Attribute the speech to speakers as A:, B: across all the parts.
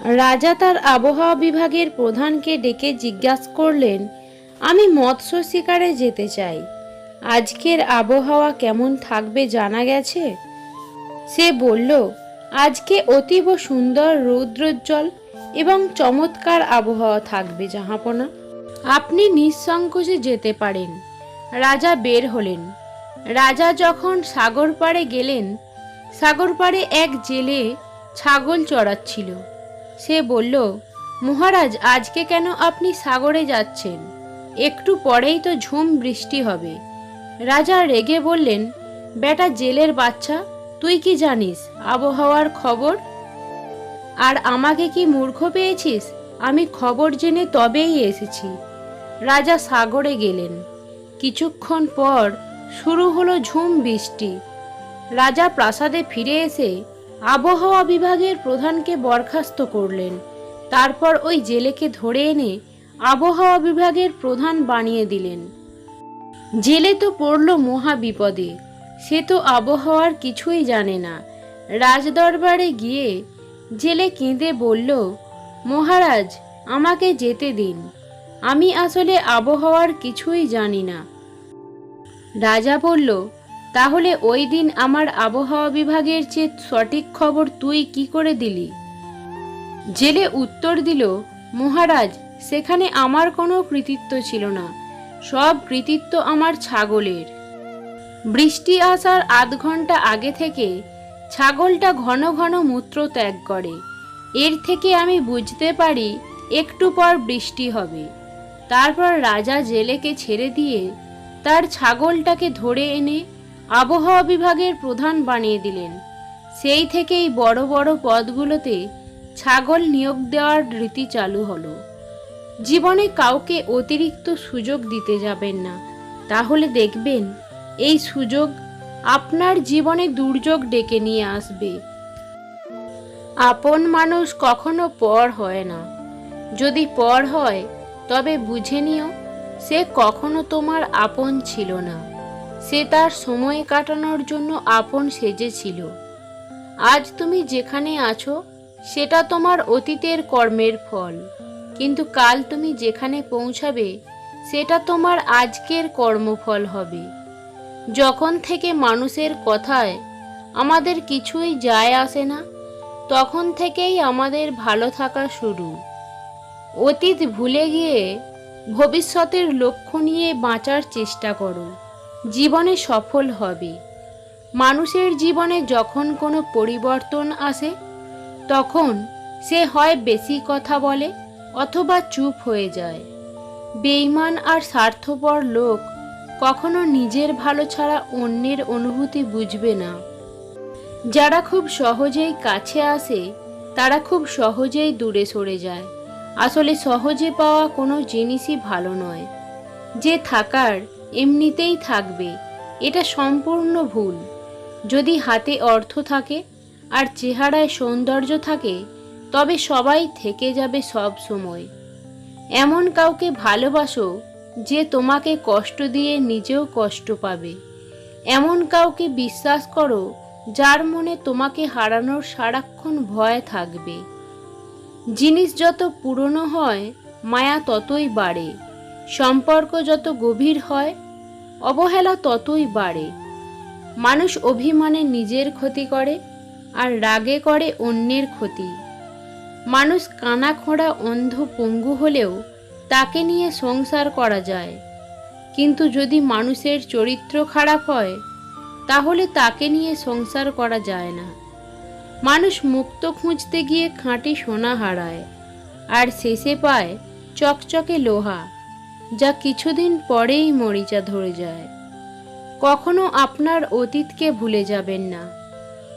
A: রাজা তার আবহাওয়া বিভাগের প্রধানকে ডেকে জিজ্ঞাসা করলেন, আমি মৎস্য শিকারে যেতে চাই। আজকের আবহাওয়া কেমন থাকবে জানা গেছে? সে বলল, আজকে অতীব সুন্দর রৌদ্রোজ্জ্বল এবং চমৎকার আবহাওয়া থাকবে, জাহাপনা। আপনি নিঃসংকোচে যেতে পারেন। রাজা বের হলেন। রাজা যখন সাগর পাড়ে গেলেন, সাগর পাড়ে এক জেলে ছাগল চড়াচ্ছিল। সে বলল, মহারাজ, আজকে কেন আপনি সাগরে যাচ্ছেন? একটু পরেই তো ঝুম বৃষ্টি হবে। রাজা রেগে বললেন, বেটা জেলের বাচ্চা, তুই কি জানিস আবহাওয়ার খবর? আর আমাকে কি মূর্খ পেয়েছিস? আমি খবর জেনে তবেই এসেছি। রাজা সাগরে গেলেন। কিছুক্ষণ পর শুরু হলো ঝুম বৃষ্টি। রাজা প্রাসাদে ফিরে এসে আবহাওয়া বিভাগের প্রধানকে বরখাস্ত করলেন। তারপর ওই জেলেকে ধরে এনে আবহাওয়া বিভাগের প্রধান বানিয়ে দিলেন। জেলে তো পড়ল মহা বিপদে, সে তো আবহাওয়ার কিছুই জানে না। রাজদরবারে গিয়ে জেলে কেঁদে বলল, মহারাজ, আমাকে যেতে দিন, আমি আসলে আবহাওয়ার কিছুই জানি না। রাজা বলল তাহলে ওই দিন আমার আবহাওয়া বিভাগের চেয়ে সঠিক খবর তুই কি করে দিলি? জেলে উত্তর দিল, মহারাজ, সেখানে আমার কোনো কৃতিত্ব ছিল না। সব কৃতিত্ব আমার ছাগলের। বৃষ্টি আসার আধ ঘণ্টা আগে থেকে ছাগলটা ঘন ঘন মূত্র ত্যাগ করে। এর থেকে আমি বুঝতে পারি একটু পর বৃষ্টি হবে। তারপর রাজা জেলেকে ছেড়ে দিয়ে তার ছাগলটাকে ধরে এনে আবহাওয়া বিভাগের প্রধান বানিয়ে দিলেন। সেই থেকেই বড় বড় পদগুলোতে ছাগল নিয়োগ দেওয়ার রীতি চালু হলো। জীবনে কাউকে অতিরিক্ত সুযোগ দিতে যাবেন না। তাহলে দেখবেন, এই সুযোগ আপনার জীবনে দুর্যোগ ডেকে নিয়ে আসবে। আপন মানুষ কখনো পর হয় না। যদি পর হয়, তবে বুঝে নিও, সে কখনো তোমার আপন ছিল না। সে তার সময় কাটানোর জন্য আপন সেজেছিল। আজ তুমি যেখানে আছো, সেটা তোমার অতীতের কর্মের ফল। কিন্তু কাল তুমি যেখানে পৌঁছাবে, সেটা তোমার আজকের কর্মফল হবে। যখন থেকে মানুষের কথায় আমাদের কিছুই যায় আসে না, তখন থেকেই আমাদের ভালো থাকা শুরু। অতীত ভুলে গিয়ে ভবিষ্যতের লক্ষ্য নিয়ে বাঁচার চেষ্টা করো। জীবনে সফল হবে। মানুষের জীবনে যখন কোনো পরিবর্তন আসে, তখন সে হয় বেশি কথা বলে অথবা চুপ হয়ে যায়। বেইমান আর স্বার্থপর লোক কখনো নিজের ভালো ছাড়া অন্যের অনুভূতি বুঝবে না। যারা খুব সহজেই কাছে আসে, তারা খুব সহজেই দূরে সরে যায়। আসলে সহজে পাওয়া কোনো জিনিসই ভালো নয়। যে থাকার এমনিতেই থাকবে, এটা সম্পূর্ণ ভুল। যদি হাতে অর্থ থাকে আর চেহারায় সৌন্দর্য থাকে, তবে সবাই থেকে যাবে সব সময়। এমন কাউকে ভালোবাসো যে তোমাকে কষ্ট দিয়ে নিজেও কষ্ট পাবে। এমন কাউকে বিশ্বাস করো যার মনে তোমাকে হারানোর সারাক্ষণ ভয় থাকবে। জিনিস যত পুরনো হয়, মায়া ততই বাড়ে। সম্পর্ক যত গভীর হয়, অবহেলা ততই বাড়ে। মানুষ অভিমানে নিজের ক্ষতি করে আর রাগে করে অন্যের ক্ষতি। মানুষ কানা খোঁড়া অন্ধ পঙ্গু হলেও তাকে নিয়ে সংসার করা যায়। কিন্তু যদি মানুষের চরিত্র খারাপ হয়, তাহলে তাকে নিয়ে সংসার করা যায় না। মানুষ মুক্ত খুঁজতে গিয়ে খাঁটি সোনা হারায়, আর শেষে পায় চকচকে লোহা। যা কিছুদিন পরেই মরিচা ধরে যায়। কখনো আপনার অতীতকে ভুলে যাবেন না।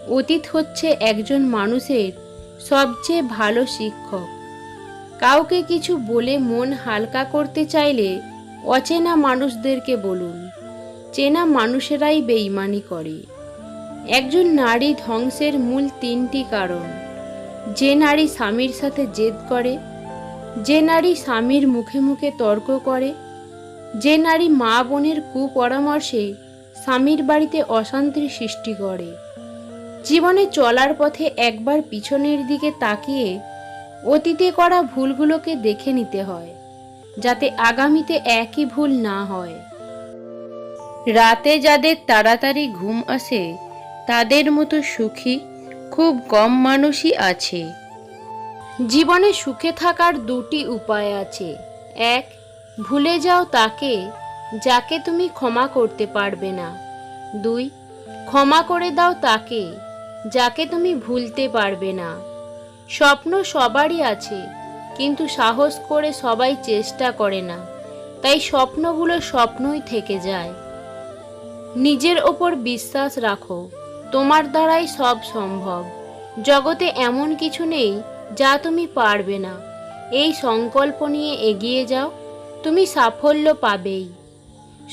A: অতীত হচ্ছে একজন মানুষের সবচেয়ে ভালো শিক্ষক। কাউকে কিছু বলে মন হালকা করতে চাইলে অচেনা মানুষদেরকে বলুন। চেনা মানুষেরাই বেইমানি করে। একজন নারী ধ্বংসের মূল তিনটি কারণ। যে নারী স্বামীর সাথে জেদ করে যে নারী স্বামীর মুখে মুখে তর্ক করে, যে নারী মা বোনের কুপরামর্শে স্বামীর বাড়িতে অশান্তির সৃষ্টি করে। জীবনে চলার পথে একবার পিছনের দিকে তাকিয়ে অতীতে করা ভুলগুলোকে দেখে নিতে হয়, যাতে আগামীতে একই ভুল না হয়। রাতে যাদের তাড়াতাড়ি ঘুম আসে, তাদের মতো সুখী, খুব কম মানুষই আছে। জীবনে সুখে থাকার দুটি উপায় আছে। এক, ভুলে যাও তাকে, যাকে তুমি ক্ষমা করতে পারবে না। দুই, ক্ষমা করে দাও তাকে, যাকে তুমি ভুলতে পারবে না। স্বপ্ন সবারই আছে, কিন্তু সাহস করে সবাই চেষ্টা করে না। তাই স্বপ্নগুলো স্বপ্নই থেকে যায়। নিজের ওপর বিশ্বাস রাখো, তোমার দ্বারাই সব সম্ভব। জগতে এমন কিছু নেই যা তুমি পারবে না। এই সংকল্প নিয়ে এগিয়ে যাও, তুমি সাফল্য পাবেই।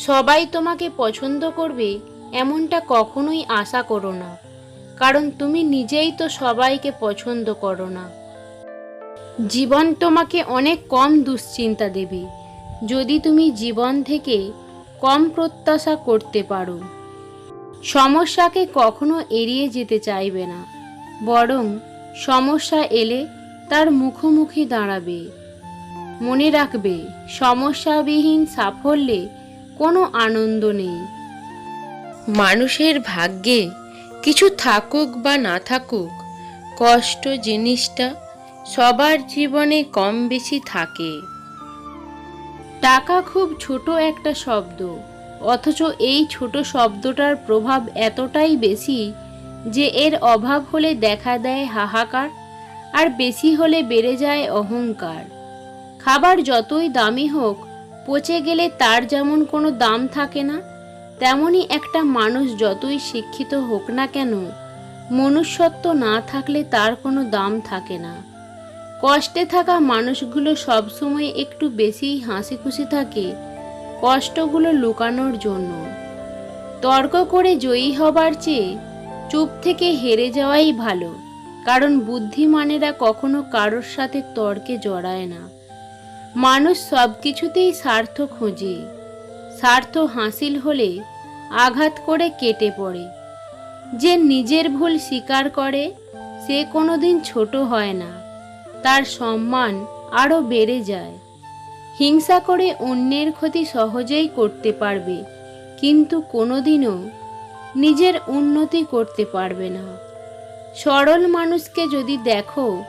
A: সবাই তোমাকে পছন্দ করবে এমনটা কখনোই আশা করো না, কারণ তুমি নিজেই তো সবাইকে পছন্দ করো না। জীবন তোমাকে অনেক কম দুশ্চিন্তা দেবে, যদি তুমি জীবন থেকে কম প্রত্যাশা করতে পারো। সমস্যাকে কখনো এড়িয়ে যেতে চাইবে না, বরং সমস্যা এলে তার মুখোমুখি দাঁড়াবে। মনে রাখবে, সমস্যাবিহীন সাফল্যে কোনো আনন্দ নেই। মানুষের ভাগ্যে কিছু থাকুক বা না থাকুক, কষ্ট জিনিসটা সবার জীবনে কম বেশি থাকে। টাকা খুব ছোট একটা শব্দ, অথচ এই ছোট শব্দটার প্রভাব এতটাই বেশি যে এর অভাব হলে দেখা দেয় হাহাকার, আর বেশি হলে বেড়ে যায় অহংকার। খাবার যতই দামি হোক, পচে গেলে তার যেমন কোনো দাম থাকে না তেমনি একটা মানুষ যতই শিক্ষিত হোক না কেন, মনুষ্যত্ব না থাকলে তার কোনো দাম থাকে না। কষ্টে থাকা মানুষগুলো সবসময় একটু বেশিই হাসি খুশি থাকে কষ্টগুলো লুকানোর জন্য। তর্ক করে জয়ী হবার চেয়ে চুপ থেকে হেরে যাওয়াই ভালো, কারণ বুদ্ধিমানেরা কখনো কারোর সাথে তর্কে জড়ায় না। মানুষ সব কিছুতেই স্বার্থ খোঁজে, স্বার্থ হাসিল হলে আঘাত করে কেটে পড়ে। যে নিজের ভুল স্বীকার করে, সে কোনোদিন ছোট হয় না, তার সম্মান আরও বেড়ে যায়। হিংসা করে অন্যের ক্ষতি সহজেই করতে পারবে, কিন্তু কোনোদিনও নিজের উন্নতি করতে পারবে না। সরল মানুষকে যদি দেখো,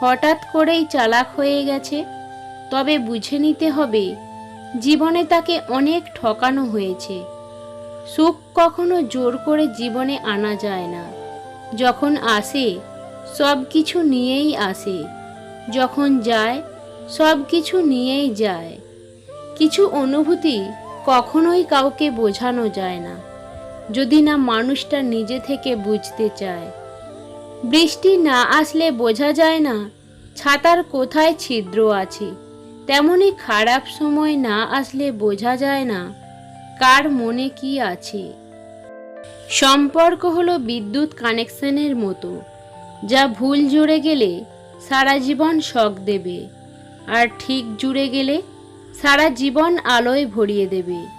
A: হঠাৎ করেই চালাক হয়ে গেছে, তবে বুঝে নিতে হবে, জীবনে তাকে অনেক ঠকানো হয়েছে। সুখ কখনো জোর করে জীবনে আনা যায় না। যখন আসে, সব কিছু নিয়েই আসে। যখন যায়, সব কিছু নিয়েই যায়। কিছু অনুভূতি কখনোই কাউকে বোঝানো যায় না। যদি না মানুষটা নিজে থেকে বুঝতে চায়। বৃষ্টি না আসলে বোঝা যায় না, ছাতার কোথায় ছিদ্র আছে। তেমনি খারাপ সময় না আসলে বোঝা যায় না, কার মনে কি আছে। সম্পর্ক হলো বিদ্যুৎ কানেকশনের মতো, যা ভুল জুড়ে গেলে সারা জীবন শখ দেবে, আর ঠিক জুড়ে গেলে সারা জীবন আলোয় ভরিয়ে দেবে।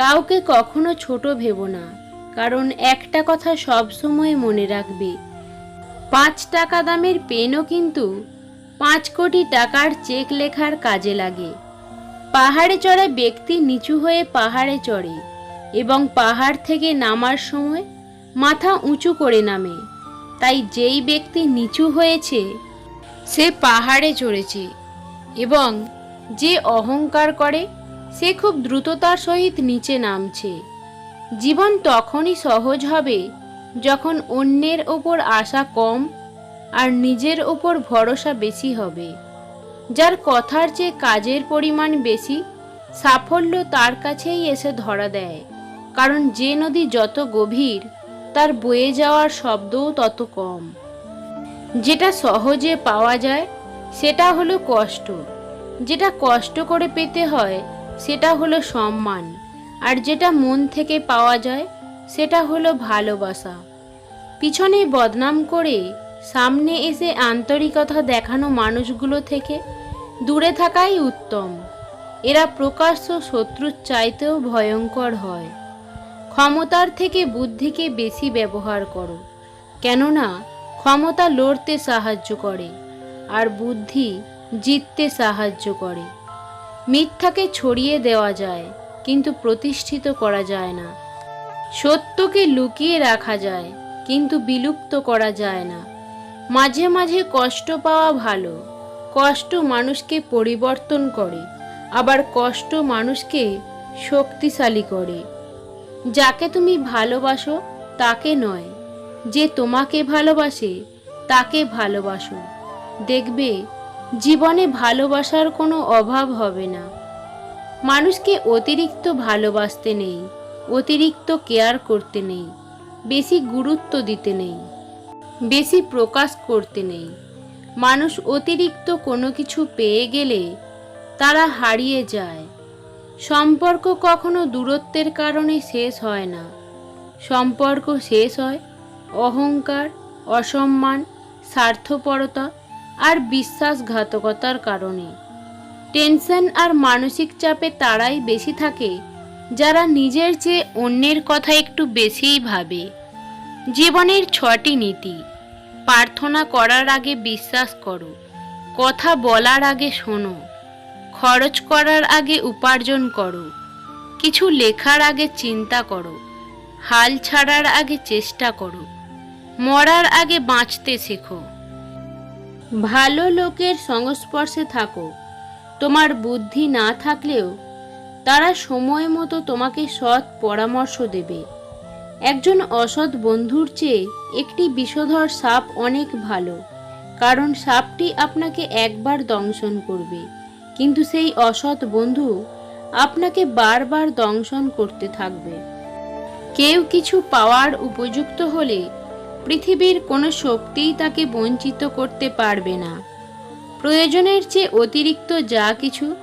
A: কাউকে কখনো ছোট ভেবো না, কারণ একটা কথা সব সময় মনে রাখবে, পাঁচ টাকা দামের পেনও কিন্তু পাঁচ কোটি টাকার চেক লেখার কাজে লাগে। পাহাড়ে চড়ে ব্যক্তি নিচু হয়ে পাহাড়ে চড়ে এবং পাহাড় থেকে নামার সময় মাথা উঁচু করে নামে, তাই যেই ব্যক্তি নিচু হয়েছে, সে পাহাড়ে চড়েছে এবং যে অহংকার করে সে খুব দ্রুততার সহিত নিচে নামছে। জীবন তখনই সহজ হবে যখন অন্যের ওপর আশা কম আর নিজের ওপর ভরসা বেশি হবে। যার কথার চেয়ে কাজের পরিমাণ বেশি, সাফল্য তার কাছেই এসে ধরা দেয়। কারণ যে নদী যত গভীর, তার বয়ে যাওয়ার শব্দও তত কম। যেটা সহজে পাওয়া যায়, সেটা হলো কষ্ট। যেটা কষ্ট করে পেতে হয় সেটা হলো সম্মান। আর যেটা মন থেকে পাওয়া যায়, সেটা হলো ভালোবাসা। পিছনে বদনাম করে সামনে এসে আন্তরিকতা দেখানো মানুষগুলো থেকে দূরে থাকাই উত্তম। এরা প্রকাশ্য শত্রুর চাইতেও ভয়ঙ্কর হয়। ক্ষমতার থেকে বুদ্ধিকে বেশি ব্যবহার করো। কেননা, ক্ষমতা লড়তে সাহায্য করে, আর বুদ্ধি জিততে সাহায্য করে। মিথ্যাকে ছড়িয়ে দেওয়া যায়, কিন্তু প্রতিষ্ঠিত করা যায় না। সত্যকে লুকিয়ে রাখা যায়, কিন্তু বিলুপ্ত করা যায় না। মাঝে মাঝে কষ্ট পাওয়া ভালো, কষ্ট মানুষকে পরিবর্তন করে, আবার কষ্ট মানুষকে শক্তিশালী করে। যাকে তুমি ভালোবাসো, তাকে নয়, যে তোমাকে ভালোবাসে, তাকে ভালোবাসো। দেখবে জীবনে ভালোবাসার কোনো অভাব হবে না। মানুষকে অতিরিক্ত ভালোবাসতে নেই, অতিরিক্ত কেয়ার করতে নেই, বেশি গুরুত্ব দিতে নেই, বেশি প্রকাশ করতে নেই। মানুষ অতিরিক্ত কোনো কিছু পেয়ে গেলে তারা হারিয়ে যায়। সম্পর্ক কখনো দূরত্বের কারণে শেষ হয় না। সম্পর্ক শেষ হয় অহংকার, অসম্মান, স্বার্থপরতা আর বিশ্বাসঘাতকতার কারণে। টেনশন আর মানসিক চাপে তারাই বেশি থাকে, যারা নিজের চেয়ে অন্যের কথা একটু বেশিই ভাবে। জীবনের ছটি নীতি, প্রার্থনা করার আগে বিশ্বাস করো, কথা বলার আগে শোনো, খরচ করার আগে উপার্জন করো, কিছু লেখার আগে চিন্তা করো, হাল ছাড়ার আগে চেষ্টা করো, মরার আগে বাঁচতে শেখো। ভালো লোকের সংস্পর্শে থাকো। তোমার বুদ্ধি না থাকলেও তারা সময় মতো তোমাকে সৎ পরামর্শ দেবে। একজন অসৎ বন্ধুর চেয়ে একটি বিষধর সাপ অনেক ভালো, কারণ সাপটি আপনাকে একবার দংশন করবে। কিন্তু সেই অসৎ বন্ধু আপনাকে বারবার দংশন করতে থাকবে। কেউ কিছু পাওয়ার উপযুক্ত হলে পৃথিবীর কোনো শক্তিই তাকে বঞ্চিত করতে পারবে না। প্রয়োজনের চেয়ে অতিরিক্ত যা কিছু,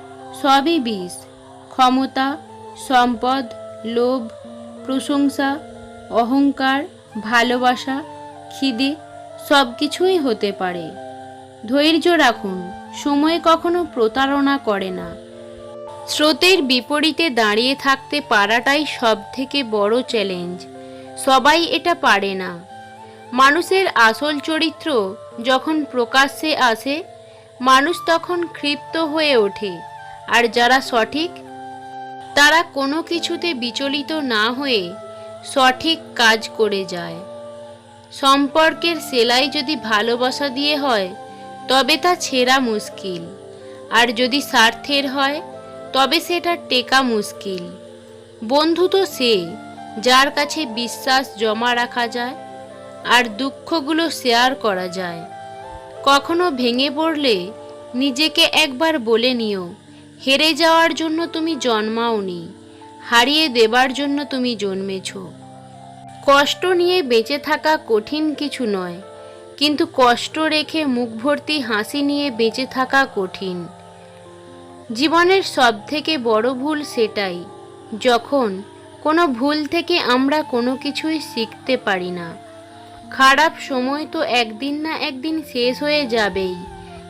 A: সবই বিষ ক্ষমতা, সম্পদ, লোভ, প্রশংসা, অহংকার, ভালোবাসা, খিদে সব কিছুই হতে পারে। ধৈর্য রাখুন, সময় কখনো প্রতারণা করে না। স্রোতের বিপরীতে দাঁড়িয়ে থাকতে পারাটাই সব থেকে বড় চ্যালেঞ্জ। সবাই এটা পারে না। মানুষের আসল চরিত্র যখন প্রকাশ্যে আসে, মানুষ তখন ক্ষিপ্ত হয়ে ওঠে। আর যারা সঠিক, তারা কোনো কিছুতে বিচলিত না হয়ে সঠিক কাজ করে যায়। সম্পর্কের সেলাই যদি ভালোবাসা দিয়ে হয়, তবে তা ছেঁড়া মুশকিল। আর যদি স্বার্থের হয়, তবে সেটা টেকা মুশকিল। বন্ধু তো সে, যার কাছে বিশ্বাস জমা রাখা যায়। আর দুঃখগুলো শেয়ার করা যায়। কখনো ভেঙে পড়লে নিজেকে একবার বলে নিও, হেরে যাওয়ার জন্য তুমি জন্মাওনি, হারিয়ে দেবার জন্য তুমি জন্মেছ। কষ্ট নিয়ে বেঁচে থাকা কঠিন কিছু নয়, কিন্তু কষ্ট রেখে মুখ ভর্তি হাসি নিয়ে বেঁচে থাকা কঠিন। জীবনের সব থেকে বড় ভুল সেটাই, যখন কোনো ভুল থেকে আমরা কোনো কিছুই শিখতে পারি না। খারাপ সময় তো একদিন না একদিন শেষ হয়ে যাবেই।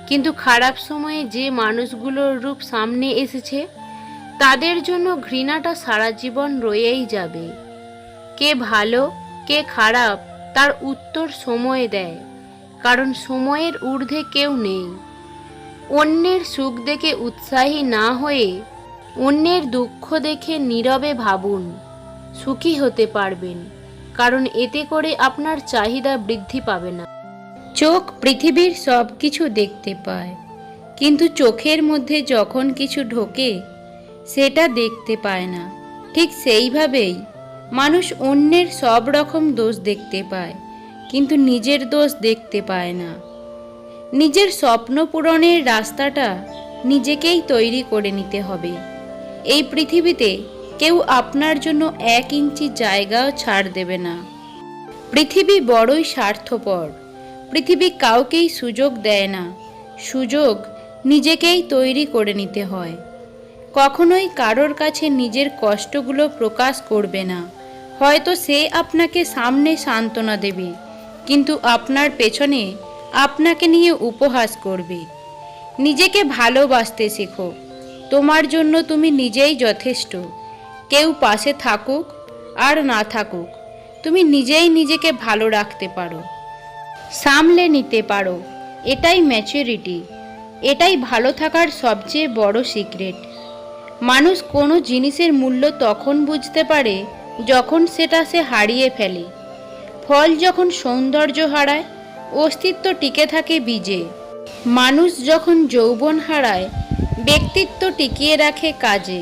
A: কিন্তু খারাপ সময়ে যে মানুষগুলোর রূপ সামনে এসেছে, তাদের জন্য ঘৃণাটা সারা জীবন রয়েই যাবে। কে ভালো, কে খারাপ, তার উত্তর সময় দেয়, কারণ সময়ের ঊর্ধ্বে কেউ নেই। অন্যের সুখ দেখে উৎসাহী না হয়ে অন্যের দুঃখ দেখে নীরবে ভাবুন, সুখী হতে পারবেন। কারণ এতে করে আপনার চাহিদা বৃদ্ধি পাবে না। চোখ পৃথিবীর সব কিছু দেখতে পায়। কিন্তু চোখের মধ্যে যখন কিছু ঢোকে, সেটা দেখতে পায় না। ঠিক সেইভাবেই মানুষ অন্যের সব রকম দোষ দেখতে পায়, কিন্তু নিজের দোষ দেখতে পায় না। নিজের স্বপ্ন পূরণের রাস্তাটা নিজেকেই তৈরি করে নিতে হবে। এই পৃথিবীতে কেউ আপনার জন্য এক ইঞ্চি জায়গাও ছাড় দেবে না। পৃথিবী বড়ই স্বার্থপর। পৃথিবী কাউকেই সুযোগ দেয় না। সুযোগ নিজেকেই তৈরি করে নিতে হয়। কখনোই কারোর কাছে নিজের কষ্টগুলো প্রকাশ করবে না। হয়তো সে আপনাকে সামনে সান্ত্বনা দেবে, কিন্তু আপনার পেছনে আপনাকে নিয়ে উপহাস করবে। নিজেকে ভালোবাসতে শেখো। তোমার জন্য তুমি নিজেই যথেষ্ট। কেউ পাশে থাকুক আর না থাকুক, তুমি নিজেই নিজেকে ভালো রাখতে পারো। সামলে নিতে পারো, এটাই ম্যাচুরিটি এটাই ভালো থাকার সবচেয়ে বড় সিক্রেট মানুষ কোনো জিনিসের মূল্য তখন বুঝতে পারে যখন সেটা সে হারিয়ে ফেলে। ফল যখন সৌন্দর্য হারায়, অস্তিত্ব টিকে থাকে বীজে। মানুষ যখন যৌবন হারায়, ব্যক্তিত্ব টিকিয়ে রাখে কাজে।